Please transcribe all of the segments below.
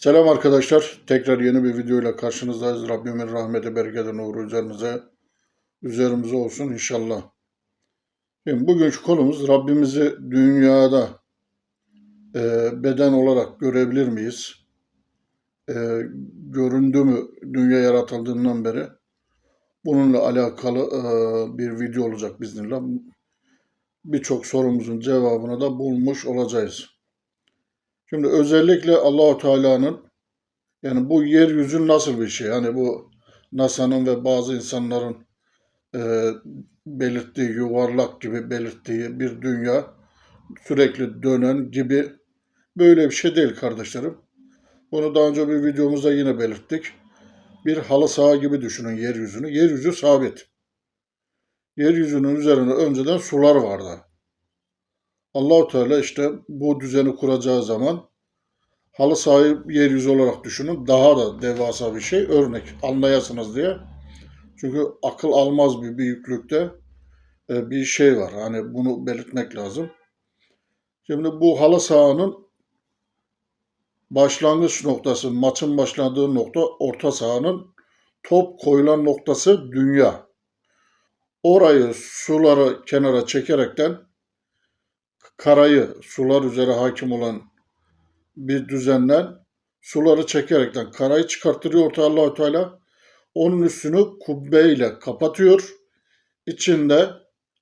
Selam arkadaşlar. Tekrar yeni bir videoyla karşınızdayız. Rabbimin rahmeti, bereketi, nuru üzerinize, üzerimize olsun inşallah. Şimdi bugünkü konumuz Rabbimizi dünyada e, beden olarak görebilir miyiz? E, göründü mü dünya yaratıldığından beri? Bununla alakalı e, bir video olacak biznillah. Birçok sorumuzun cevabını da bulmuş olacağız. Şimdi özellikle Allahu Teala'nın yani bu yeryüzü nasıl bir şey? Hani bu NASA'nın ve bazı insanların e, belirttiği yuvarlak gibi belirttiği bir dünya sürekli dönen gibi böyle bir şey değil kardeşlerim. Bunu daha önce bir videomuzda yine belirttik. Bir halı saha gibi düşünün yeryüzünü. Yeryüzü sabit. Yeryüzünün üzerinde önceden sular vardı. Allahu Teala işte bu düzeni kuracağı zaman halı sahayı yeryüzü olarak düşünün. Daha da devasa bir şey. Örnek anlayasınız diye. Çünkü akıl almaz bir büyüklükte e, bir şey var. Hani bunu belirtmek lazım. Şimdi bu halı sahanın başlangıç noktası, maçın başladığı nokta orta sahanın top koyulan noktası dünya. Orayı suları kenara çekerekten karayı sular üzere hakim olan bir düzenden suları çekerekten karayı çıkarttırıyor orta Allahü Teala. Onun üstünü kubbeyle kapatıyor. İçinde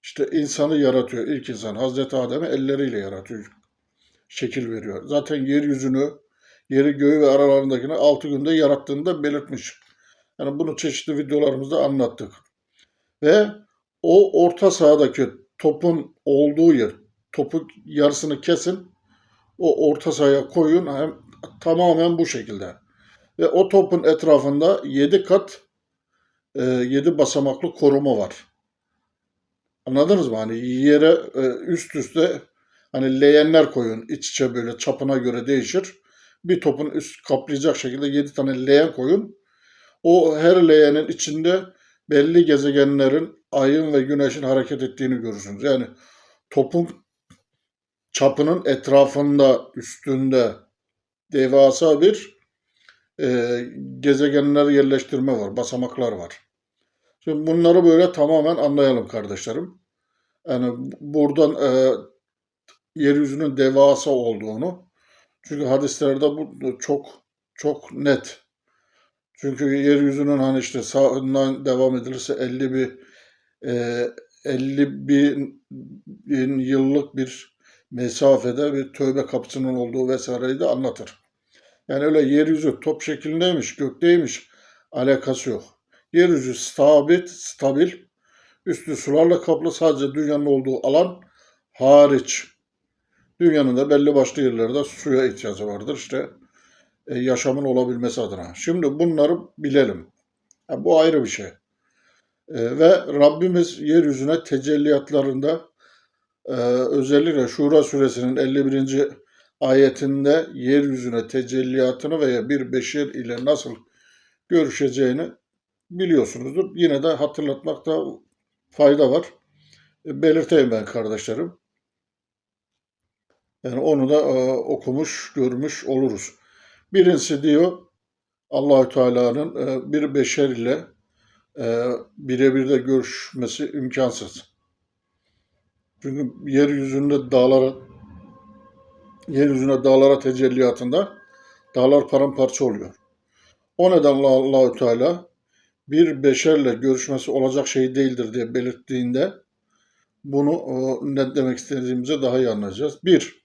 işte insanı yaratıyor. İlk insan Hazreti Adem'i elleriyle yaratıyor. Şekil veriyor. Zaten yeryüzünü, yeri göğü ve aralarındakini altı günde yarattığını da belirtmiş. Yani bunu çeşitli videolarımızda anlattık. Ve o orta sahadaki topun olduğu yer, topu yarısını kesin, o orta sahaya koyun hem tamamen bu şekilde. Ve o topun etrafında 7 kat 7 basamaklı koruma var. Anladınız mı? Hani yere e, üst üste hani leğenler koyun. iç içe böyle çapına göre değişir. Bir topun üst kaplayacak şekilde 7 tane leğen koyun. O her leğenin içinde belli gezegenlerin ayın ve güneşin hareket ettiğini görürsünüz. Yani topun çapının etrafında, üstünde devasa bir e, gezegenler yerleştirme var, basamaklar var. Şimdi bunları böyle tamamen anlayalım kardeşlerim. Yani buradan e, yeryüzünün devasa olduğunu, çünkü hadislerde bu çok çok net. Çünkü yeryüzünün hani işte sağından devam edilirse 50 bir e, 50 bin, bin yıllık bir mesafede bir tövbe kapısının olduğu vesaireyi de anlatır. Yani öyle yeryüzü top şeklindeymiş, gökteymiş alakası yok. Yeryüzü sabit, stabil, üstü sularla kaplı sadece dünyanın olduğu alan hariç. Dünyanın da belli başlı yerlerde suya ihtiyacı vardır işte e, yaşamın olabilmesi adına. Şimdi bunları bilelim. Yani bu ayrı bir şey. E, ve Rabbimiz yeryüzüne tecelliyatlarında ee, özellikle Şura suresinin 51. ayetinde yeryüzüne tecelliyatını veya bir beşer ile nasıl görüşeceğini biliyorsunuzdur. Yine de hatırlatmakta fayda var. E, belirteyim ben kardeşlerim. Yani onu da e, okumuş, görmüş oluruz. Birincisi diyor Allahü Teala'nın e, bir beşer ile e, birebir de görüşmesi imkansız. Çünkü yeryüzünde dağlara yeryüzüne dağlara tecelliyatında dağlar paramparça oluyor. O nedenle Allahü Teala bir beşerle görüşmesi olacak şey değildir diye belirttiğinde bunu ne demek istediğimizi daha iyi anlayacağız. Bir,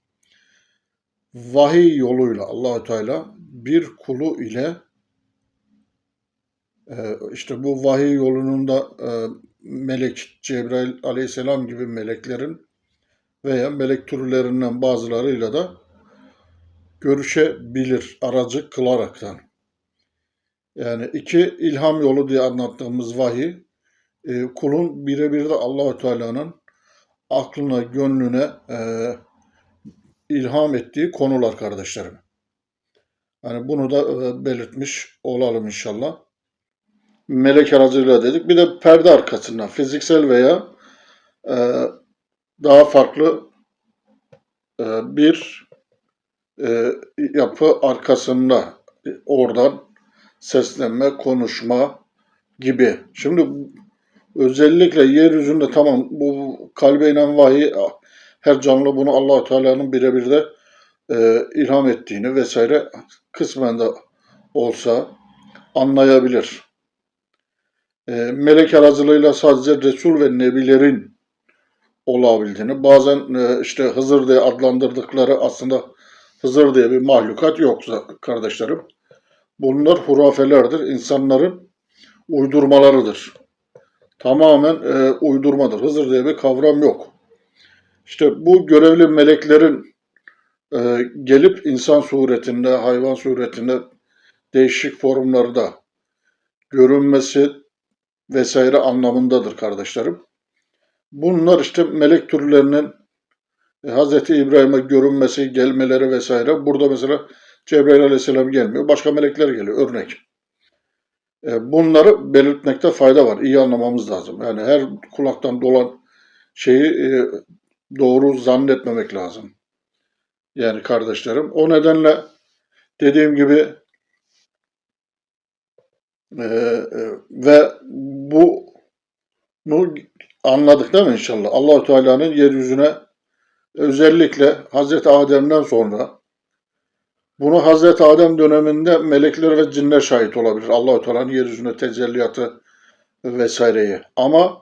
vahiy yoluyla Allahü Teala bir kulu ile işte bu vahiy yolunun da melek Cebrail aleyhisselam gibi meleklerin veya melek türlerinden bazılarıyla da görüşebilir aracı kılaraktan. Yani iki ilham yolu diye anlattığımız vahiy e, kulun birebir de Allahü Teala'nın aklına, gönlüne e, ilham ettiği konular kardeşlerim. Yani bunu da e, belirtmiş olalım inşallah melek aracılığıyla dedik. Bir de perde arkasından fiziksel veya e, daha farklı e, bir e, yapı arkasında oradan seslenme, konuşma gibi. Şimdi özellikle yeryüzünde tamam bu kalbe inen vahiy her canlı bunu Allahu Teala'nın birebir de e, ilham ettiğini vesaire kısmen de olsa anlayabilir. E, melek aracılığıyla sadece Resul ve Nebilerin olabildiğini, bazen e, işte Hızır diye adlandırdıkları aslında Hızır diye bir mahlukat yoksa kardeşlerim. Bunlar hurafelerdir, insanların uydurmalarıdır. Tamamen e, uydurmadır. Hızır diye bir kavram yok. İşte bu görevli meleklerin e, gelip insan suretinde, hayvan suretinde değişik formlarda görünmesi vesaire anlamındadır kardeşlerim. Bunlar işte melek türlerinin e, Hz. İbrahim'e görünmesi, gelmeleri vesaire. Burada mesela Cebrail aleyhisselam gelmiyor. Başka melekler geliyor. Örnek. E, bunları belirtmekte fayda var. İyi anlamamız lazım. Yani her kulaktan dolan şeyi e, doğru zannetmemek lazım. Yani kardeşlerim. O nedenle dediğim gibi e, e, ve bu bunu anladık değil mi inşallah? Allahu Teala'nın yeryüzüne özellikle Hazreti Adem'den sonra bunu Hazreti Adem döneminde melekler ve cinler şahit olabilir. Allahu Teala'nın yeryüzüne tecelliyatı vesaireyi. Ama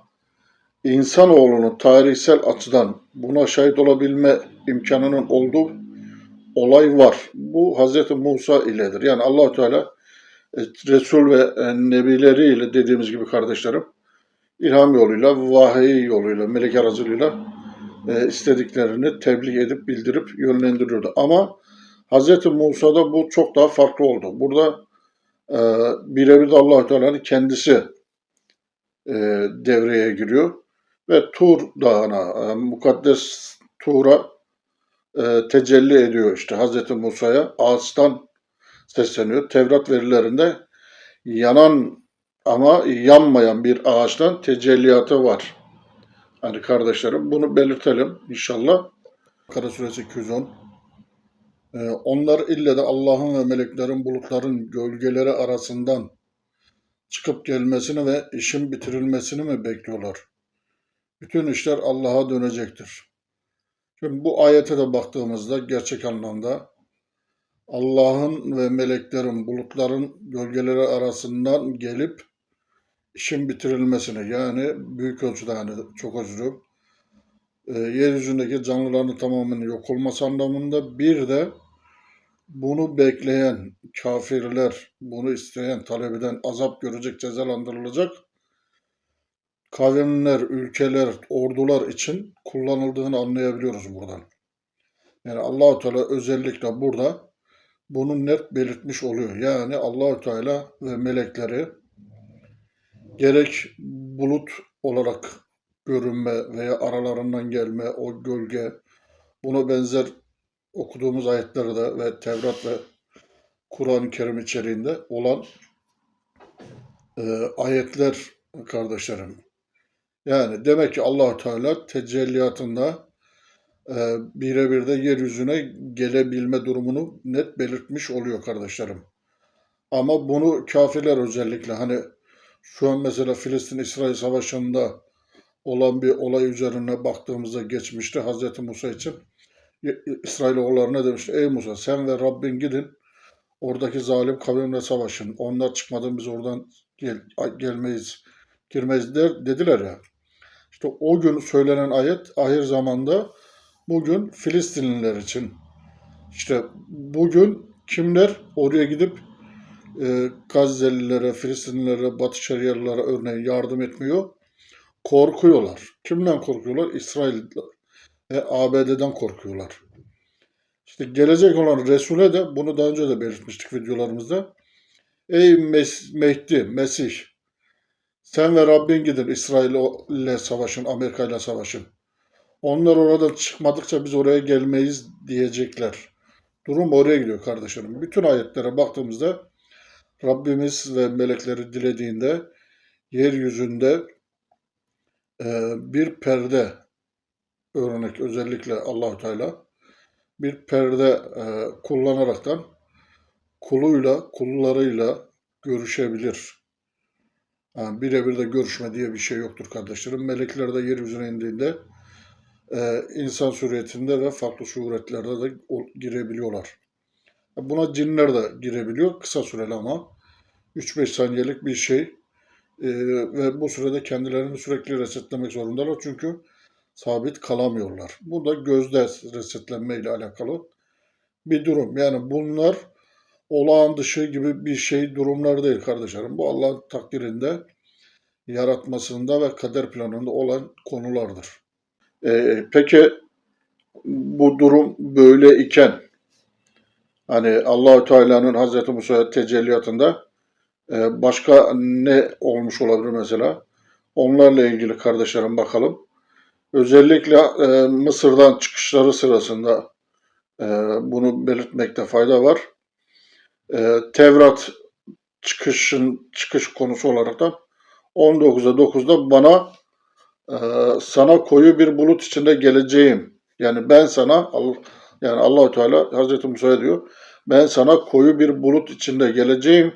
insanoğlunun tarihsel açıdan buna şahit olabilme imkanının olduğu olay var. Bu Hazreti Musa iledir. Yani Allahu Teala Resul ve e, nebileriyle dediğimiz gibi kardeşlerim ilham yoluyla, vahiy yoluyla, melek aracılığıyla e, istediklerini tebliğ edip bildirip yönlendiriyordu. Ama Hz. Musa'da bu çok daha farklı oldu. Burada e, birebir de allah Teala'nın kendisi e, devreye giriyor. Ve Tur Dağı'na, e, mukaddes Tur'a e, tecelli ediyor işte Hz. Musa'ya. Ağaçtan sesleniyor. Tevrat verilerinde yanan ama yanmayan bir ağaçtan tecelliyatı var. Hani kardeşlerim bunu belirtelim inşallah. Kara suresi 210. Ee, onlar ille de Allah'ın ve meleklerin bulutların gölgeleri arasından çıkıp gelmesini ve işin bitirilmesini mi bekliyorlar? Bütün işler Allah'a dönecektir. Şimdi bu ayete de baktığımızda gerçek anlamda Allah'ın ve meleklerin bulutların gölgeleri arasından gelip işin bitirilmesini yani büyük ölçüde yani çok özür e, yeryüzündeki canlıların tamamen yok olması anlamında bir de bunu bekleyen kafirler, bunu isteyen, talep eden azap görecek, cezalandırılacak kavimler, ülkeler, ordular için kullanıldığını anlayabiliyoruz buradan. Yani Allahu Teala özellikle burada bunu net belirtmiş oluyor. Yani Allahu Teala ve melekleri gerek bulut olarak görünme veya aralarından gelme, o gölge, buna benzer okuduğumuz ayetlerde ve Tevrat ve Kur'an-ı Kerim içeriğinde olan e, ayetler kardeşlerim. Yani demek ki allah Teala tecelliyatında birebir de yeryüzüne gelebilme durumunu net belirtmiş oluyor kardeşlerim. Ama bunu kafirler özellikle hani şu an mesela Filistin-İsrail savaşında olan bir olay üzerine baktığımızda geçmişti Hz. Musa için. İsrailoğullarına demişti ey Musa sen ve Rabbin gidin oradaki zalim kavimle savaşın. Onlar çıkmadan biz oradan gel, gelmeyiz, girmeyiz der, dediler ya. İşte o gün söylenen ayet ahir zamanda bugün Filistinliler için. İşte bugün kimler oraya gidip e, Gazze'lilere, Filistinlilere, Batı Şeriyalılara örneğin yardım etmiyor. Korkuyorlar. Kimden korkuyorlar? İsrail'den ve ABD'den korkuyorlar. İşte gelecek olan Resul'e de bunu daha önce de belirtmiştik videolarımızda. Ey Mes Mehdi, Mesih, sen ve Rabbin gidin İsrail ile savaşın, Amerika ile savaşın. Onlar oradan çıkmadıkça biz oraya gelmeyiz diyecekler. Durum oraya gidiyor kardeşlerim. Bütün ayetlere baktığımızda Rabbimiz ve melekleri dilediğinde yeryüzünde e, bir perde örnek özellikle Allahu Teala bir perde e, kullanaraktan kuluyla, kullarıyla görüşebilir. Yani birebir de görüşme diye bir şey yoktur kardeşlerim. Melekler de yeryüzüne indiğinde e, insan suretinde ve farklı suretlerde de girebiliyorlar. Buna cinler de girebiliyor. Kısa süreli ama 3-5 saniyelik bir şey. E, ve bu sürede kendilerini sürekli resetlemek zorundalar. Çünkü sabit kalamıyorlar. Bu da gözde resetlenme ile alakalı bir durum. Yani bunlar olağan dışı gibi bir şey durumlar değil kardeşlerim. Bu Allah'ın takdirinde, yaratmasında ve kader planında olan konulardır. Ee, peki bu durum böyle iken hani Allahü Teala'nın Hazreti Musa'ya tecelliyatında e, başka ne olmuş olabilir mesela? Onlarla ilgili kardeşlerim bakalım. Özellikle e, Mısır'dan çıkışları sırasında e, bunu belirtmekte fayda var. E, Tevrat çıkışın çıkış konusu olarak da 19'a 9'da bana e, sana koyu bir bulut içinde geleceğim. Yani ben sana yani Allahu Teala Hazreti Musa'ya diyor. Ben sana koyu bir bulut içinde geleceğim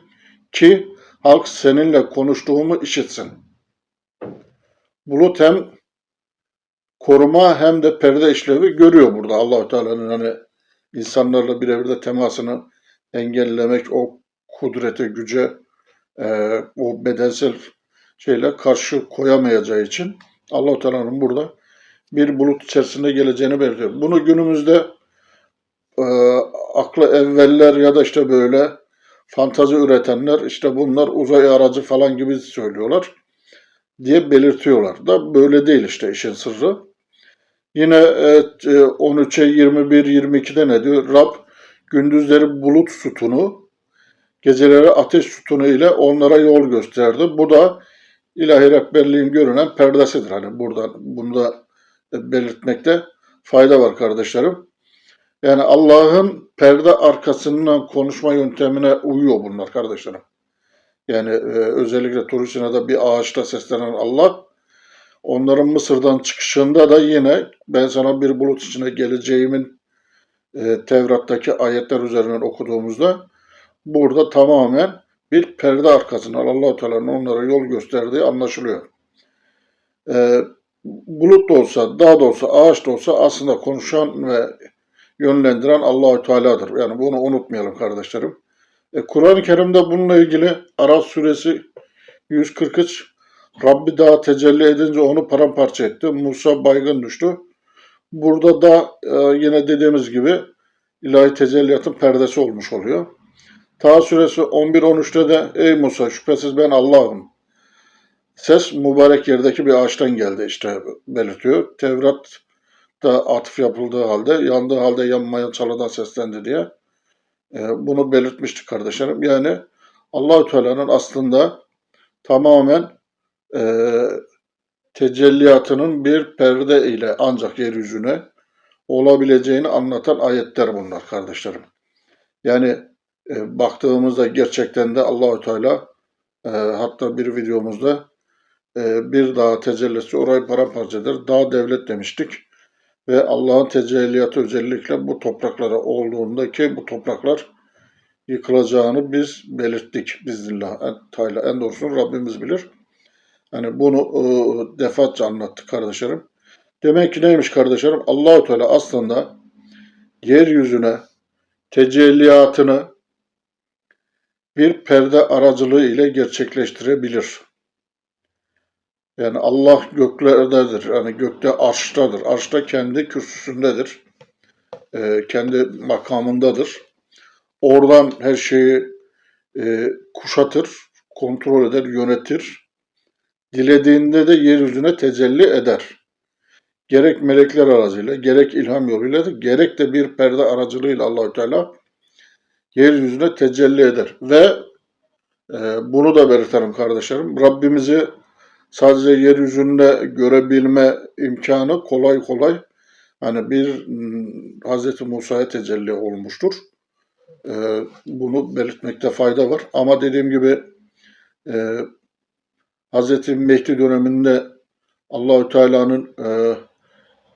ki halk seninle konuştuğumu işitsin. Bulut hem koruma hem de perde işlevi görüyor burada Allahu Teala'nın hani insanlarla birebir de temasını engellemek o kudrete, güce, e, o bedensel şeyle karşı koyamayacağı için Allahu Teala'nın burada bir bulut içerisinde geleceğini belirtiyor. Bunu günümüzde e, aklı evveller ya da işte böyle fantazi üretenler işte bunlar uzay aracı falan gibi söylüyorlar diye belirtiyorlar. Da böyle değil işte işin sırrı. Yine e, 13'e 21 22'de ne diyor? Rab gündüzleri bulut sütunu, geceleri ateş sütunu ile onlara yol gösterdi. Bu da ilahi rehberliğin görünen perdesidir. Hani buradan bunu da belirtmekte fayda var kardeşlerim. Yani Allah'ın perde arkasından konuşma yöntemine uyuyor bunlar kardeşlerim. Yani e, özellikle Turusina'da bir ağaçta seslenen Allah, onların Mısır'dan çıkışında da yine ben sana bir bulut içine geleceğimin e, Tevrat'taki ayetler üzerinden okuduğumuzda burada tamamen bir perde arkasından Allah-u Teala'nın onlara yol gösterdiği anlaşılıyor. E, bulut da olsa, dağ da olsa, ağaç da olsa aslında konuşan ve yönlendiren Allahü Teala'dır. Yani bunu unutmayalım kardeşlerim. E, Kur'an-ı Kerim'de bununla ilgili Araf suresi 143 Rabbi daha tecelli edince onu paramparça etti. Musa baygın düştü. Burada da e, yine dediğimiz gibi ilahi tecelliyatın perdesi olmuş oluyor. Taha suresi 11-13'te de ey Musa şüphesiz ben Allah'ım. Ses mübarek yerdeki bir ağaçtan geldi işte belirtiyor. Tevrat da atıf yapıldığı halde yandığı halde yanmayan çalıdan seslendi diye e, bunu belirtmiştik kardeşlerim. Yani Allahü Teala'nın aslında tamamen e, tecelliyatının bir perde ile ancak yeryüzüne olabileceğini anlatan ayetler bunlar kardeşlerim. Yani e, baktığımızda gerçekten de Allahü Teala e, hatta bir videomuzda e, bir dağ tecellisi orayı paramparça eder. Dağ devlet demiştik. Ve Allah'ın tecelliyatı özellikle bu topraklara olduğunda ki bu topraklar yıkılacağını biz belirttik biznillah. En, Teala en doğrusunu Rabbimiz bilir. Hani bunu e, defaatçe anlattık kardeşlerim. Demek ki neymiş kardeşlerim? Allahu Teala aslında yeryüzüne tecelliyatını bir perde aracılığı ile gerçekleştirebilir. Yani Allah göklerdedir. Yani gökte arştadır. Arşta kendi kürsüsündedir. Ee, kendi makamındadır. Oradan her şeyi e, kuşatır, kontrol eder, yönetir. Dilediğinde de yeryüzüne tecelli eder. Gerek melekler aracıyla, gerek ilham yoluyla, gerek de bir perde aracılığıyla Allahü Teala yeryüzüne tecelli eder. Ve e, bunu da belirtelim kardeşlerim. Rabbimizi sadece yeryüzünde görebilme imkanı kolay kolay hani bir mm, Hz. Musa'ya tecelli olmuştur. E, bunu belirtmekte fayda var. Ama dediğim gibi e, Hz. Mehdi döneminde Allahü Teala'nın e,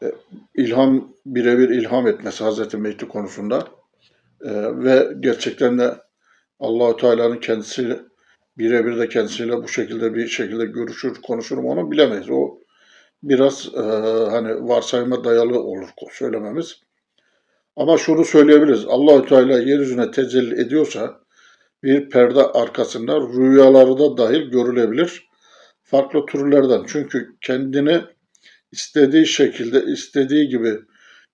e, ilham birebir ilham etmesi Hz. Mehdi konusunda e, ve gerçekten de Allahu Teala'nın kendisiyle birebir de kendisiyle bu şekilde bir şekilde görüşür, konuşur mu onu bilemeyiz. O biraz e, hani varsayıma dayalı olur söylememiz. Ama şunu söyleyebiliriz. Allahü Teala yeryüzüne tecelli ediyorsa bir perde arkasında rüyaları da dahil görülebilir. Farklı türlerden. Çünkü kendini istediği şekilde, istediği gibi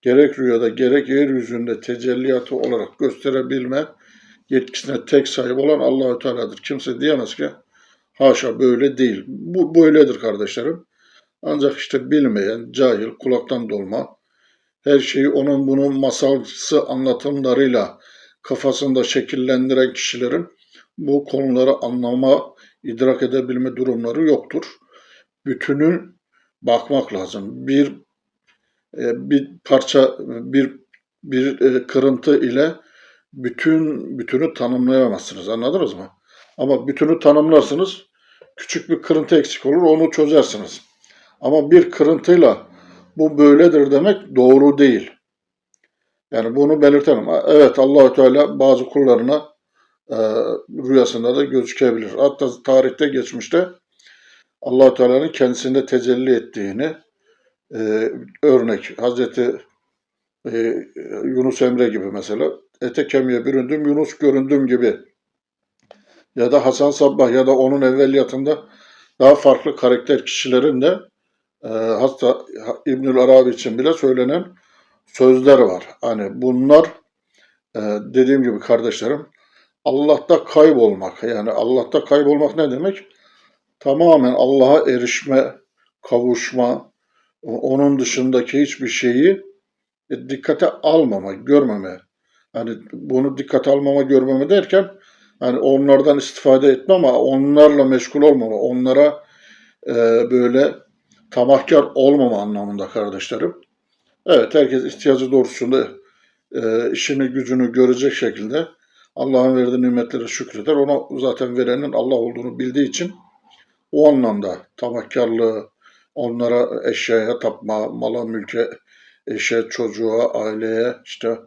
gerek rüyada gerek yeryüzünde tecelliyatı olarak gösterebilme yetkisine tek sahip olan Allahü Teala'dır. Kimse diyemez ki haşa böyle değil. Bu böyledir kardeşlerim. Ancak işte bilmeyen, cahil, kulaktan dolma, her şeyi onun bunun masalsı anlatımlarıyla kafasında şekillendiren kişilerin bu konuları anlama, idrak edebilme durumları yoktur. Bütünü bakmak lazım. Bir bir parça bir bir e, kırıntı ile bütün bütünü tanımlayamazsınız. Anladınız mı? Ama bütünü tanımlarsınız. Küçük bir kırıntı eksik olur. Onu çözersiniz. Ama bir kırıntıyla bu böyledir demek doğru değil. Yani bunu belirtelim. Evet Allahü Teala bazı kullarına e, rüyasında da gözükebilir. Hatta tarihte geçmişte Allahü Teala'nın kendisinde tecelli ettiğini e, örnek Hazreti e, Yunus Emre gibi mesela ete kemiğe büründüm Yunus göründüm gibi ya da Hasan Sabbah ya da onun evveliyatında daha farklı karakter kişilerin de e, hatta İbnül Arabi için bile söylenen sözler var. Hani bunlar e, dediğim gibi kardeşlerim Allah'ta kaybolmak yani Allah'ta kaybolmak ne demek? Tamamen Allah'a erişme, kavuşma, onun dışındaki hiçbir şeyi e, dikkate almama, görmeme. Hani bunu dikkate almama, görmeme derken hani onlardan istifade etme ama onlarla meşgul olmama, onlara e, böyle tamahkar olmama anlamında kardeşlerim. Evet herkes ihtiyacı doğrultusunda e, işini gücünü görecek şekilde Allah'ın verdiği nimetlere şükreder. Ona zaten verenin Allah olduğunu bildiği için o anlamda tamahkarlığı, onlara eşyaya tapma, mala mülke, eşe, çocuğa, aileye işte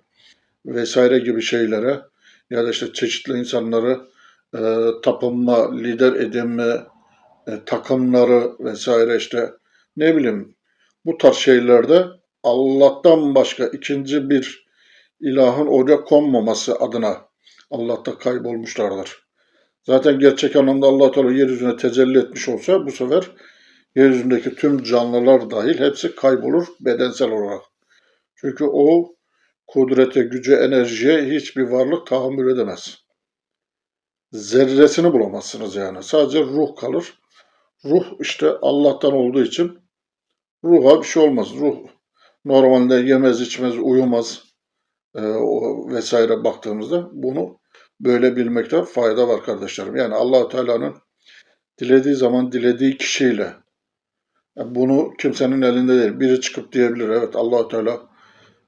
vesaire gibi şeylere ya da işte çeşitli insanları e, tapınma, lider edinme, e, takımları vesaire işte ne bileyim bu tarz şeylerde Allah'tan başka ikinci bir ilahın oraya konmaması adına Allah'ta kaybolmuşlardır. Zaten gerçek anlamda Allah Teala yeryüzüne tecelli etmiş olsa bu sefer yeryüzündeki tüm canlılar dahil hepsi kaybolur bedensel olarak. Çünkü o kudrete, güce, enerjiye hiçbir varlık tahammül edemez. Zerresini bulamazsınız yani. Sadece ruh kalır. Ruh işte Allah'tan olduğu için ruha bir şey olmaz. Ruh normalde yemez, içmez, uyumaz e, o vesaire baktığımızda bunu böyle bilmekte fayda var kardeşlerim. Yani allah Teala'nın dilediği zaman dilediği kişiyle bunu kimsenin elinde değil. Biri çıkıp diyebilir evet allah Teala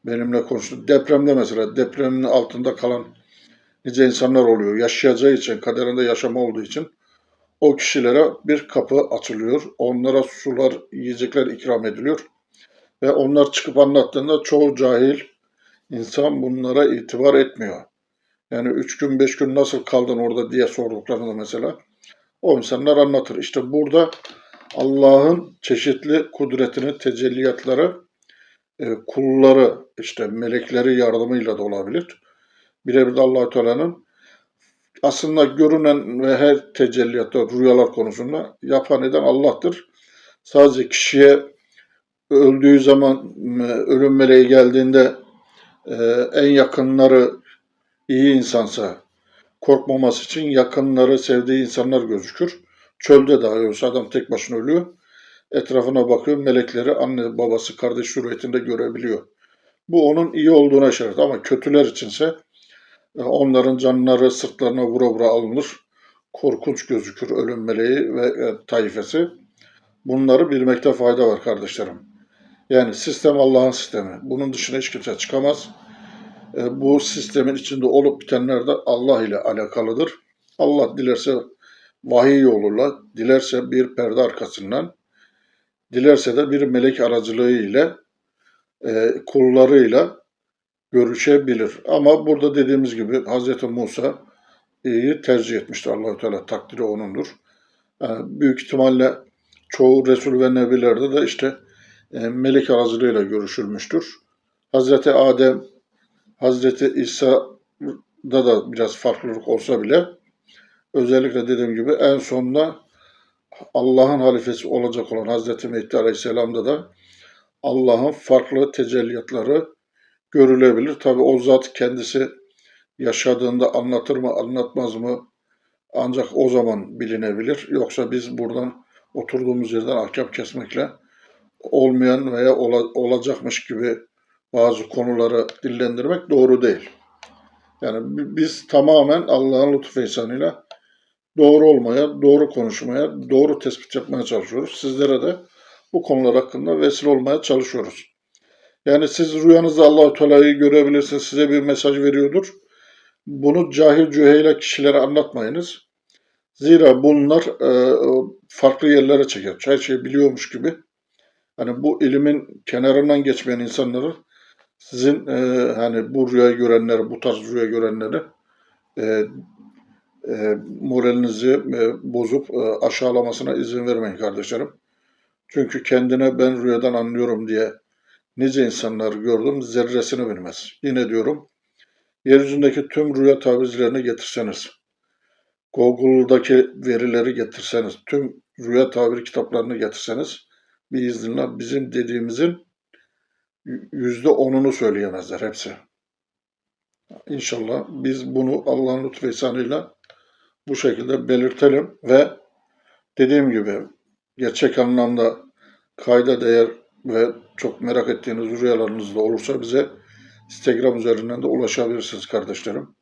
benimle konuştu. Depremde mesela depremin altında kalan nice insanlar oluyor. Yaşayacağı için, kaderinde yaşama olduğu için o kişilere bir kapı açılıyor. Onlara sular, yiyecekler ikram ediliyor. Ve onlar çıkıp anlattığında çoğu cahil insan bunlara itibar etmiyor. Yani üç gün, beş gün nasıl kaldın orada diye sorduklarında mesela o insanlar anlatır. İşte burada Allah'ın çeşitli kudretini, tecelliyatları e, kulları, işte melekleri yardımıyla da olabilir. Birebir de allah Teala'nın aslında görünen ve her tecelliyatta, rüyalar konusunda yapan eden Allah'tır. Sadece kişiye öldüğü zaman ölüm meleği geldiğinde e, en yakınları iyi insansa korkmaması için yakınları, sevdiği insanlar gözükür. Çölde dahi olsa adam tek başına ölüyor. Etrafına bakıyor, melekleri anne, babası, kardeş suretinde görebiliyor. Bu onun iyi olduğuna işaret ama kötüler içinse e, onların canları sırtlarına vura vura alınır. Korkunç gözükür ölüm meleği ve e, taifesi. Bunları bilmekte fayda var kardeşlerim. Yani sistem Allah'ın sistemi. Bunun dışına hiç kimse çıkamaz. E, bu sistemin içinde olup bitenler de Allah ile alakalıdır. Allah dilerse vahiy yoluyla, dilerse bir perde arkasından, dilerse de bir melek aracılığı ile e, kullarıyla görüşebilir. Ama burada dediğimiz gibi Hz. Musa iyi tercih etmiştir Allahü Teala takdiri onundur. Yani büyük ihtimalle çoğu Resul ve Nebilerde de işte e, melek aracılığıyla görüşülmüştür. Hazreti Adem, Hazreti İsa'da da biraz farklılık olsa bile özellikle dediğim gibi en sonunda Allah'ın halifesi olacak olan Hazreti Mehdi Aleyhisselam'da da Allah'ın farklı tecelliyatları görülebilir. Tabi o zat kendisi yaşadığında anlatır mı anlatmaz mı ancak o zaman bilinebilir. Yoksa biz buradan oturduğumuz yerden ahkam kesmekle olmayan veya ola- olacakmış gibi bazı konuları dillendirmek doğru değil. Yani bi- biz tamamen Allah'ın lütfu ihsanıyla doğru olmaya, doğru konuşmaya, doğru tespit yapmaya çalışıyoruz. Sizlere de bu konular hakkında vesile olmaya çalışıyoruz. Yani siz rüyanızda Allahu Teala'yı görebilirsiniz, size bir mesaj veriyordur. Bunu cahil cüheyle kişilere anlatmayınız. Zira bunlar e, farklı yerlere çeker. Her şeyi biliyormuş gibi. Hani bu ilimin kenarından geçmeyen insanları sizin e, hani bu rüyayı görenleri, bu tarz rüya görenleri e, moralinizi e, bozup e, aşağılamasına izin vermeyin kardeşlerim. Çünkü kendine ben rüyadan anlıyorum diye nice insanlar gördüm zerresini bilmez. Yine diyorum yeryüzündeki tüm rüya tavizlerini getirseniz, Google'daki verileri getirseniz, tüm rüya tabiri kitaplarını getirseniz biiznillah bizim dediğimizin yüzde onunu söyleyemezler hepsi. İnşallah biz bunu Allah'ın lütfu ihsanıyla bu şekilde belirtelim ve dediğim gibi gerçek anlamda kayda değer ve çok merak ettiğiniz rüyalarınız da olursa bize Instagram üzerinden de ulaşabilirsiniz kardeşlerim.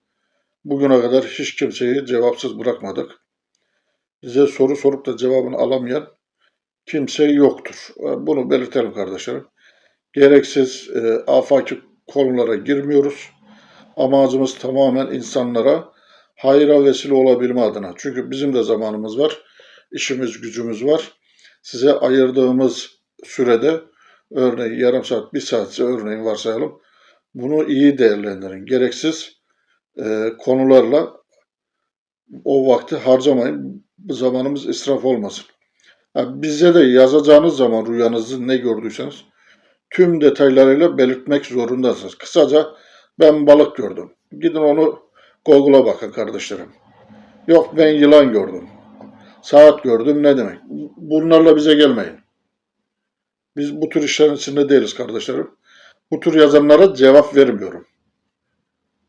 Bugüne kadar hiç kimseyi cevapsız bırakmadık. Bize soru sorup da cevabını alamayan kimse yoktur. Bunu belirtelim kardeşlerim. Gereksiz e, afaki konulara girmiyoruz. Amacımız tamamen insanlara hayra vesile olabilme adına. Çünkü bizim de zamanımız var, işimiz gücümüz var. Size ayırdığımız sürede örneğin yarım saat, bir saatse örneğin varsayalım. Bunu iyi değerlendirin. Gereksiz e, konularla o vakti harcamayın. Bu zamanımız israf olmasın. Ha, bize de yazacağınız zaman rüyanızı ne gördüyseniz tüm detaylarıyla belirtmek zorundasınız. Kısaca ben balık gördüm. Gidin onu Google'a bakın kardeşlerim. Yok ben yılan gördüm. Saat gördüm ne demek? Bunlarla bize gelmeyin. Biz bu tür işlerin içinde değiliz kardeşlerim. Bu tür yazanlara cevap vermiyorum.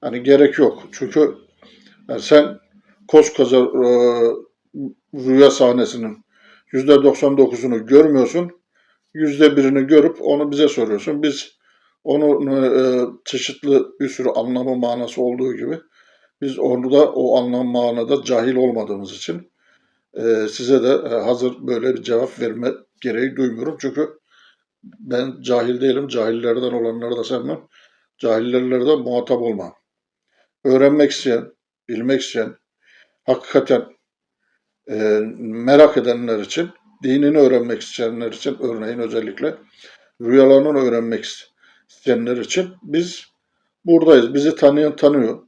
Hani gerek yok. Çünkü yani sen koskoca e, rüya sahnesinin %99'unu görmüyorsun. %1'ini görüp onu bize soruyorsun. Biz onun e, çeşitli bir sürü anlamı manası olduğu gibi biz orada o anlam manada cahil olmadığımız için e, size de e, hazır böyle bir cevap verme gereği duymuyorum. Çünkü ben cahil değilim. Cahillerden olanları da sevmem. Cahillerle muhatap olmam. Öğrenmek isteyen, bilmek isteyen, hakikaten e, merak edenler için, dinini öğrenmek isteyenler için örneğin özellikle rüyalarını öğrenmek isteyenler için biz buradayız. Bizi tanıyan tanıyor.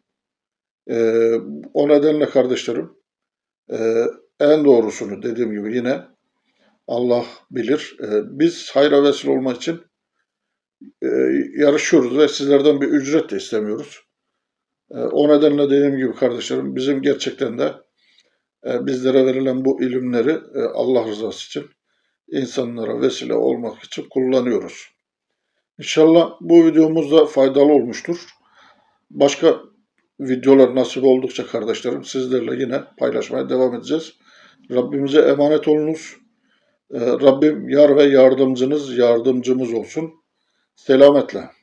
E, o nedenle kardeşlerim e, en doğrusunu dediğim gibi yine Allah bilir. E, biz hayra vesile olmak için e, yarışıyoruz ve sizlerden bir ücret de istemiyoruz. E, o nedenle dediğim gibi kardeşlerim bizim gerçekten de e, bizlere verilen bu ilimleri e, Allah rızası için insanlara vesile olmak için kullanıyoruz. İnşallah bu videomuz da faydalı olmuştur. Başka videolar nasip oldukça kardeşlerim sizlerle yine paylaşmaya devam edeceğiz. Rabbimize emanet olunuz. Ee, Rabbim yar ve yardımcınız, yardımcımız olsun. Selametle.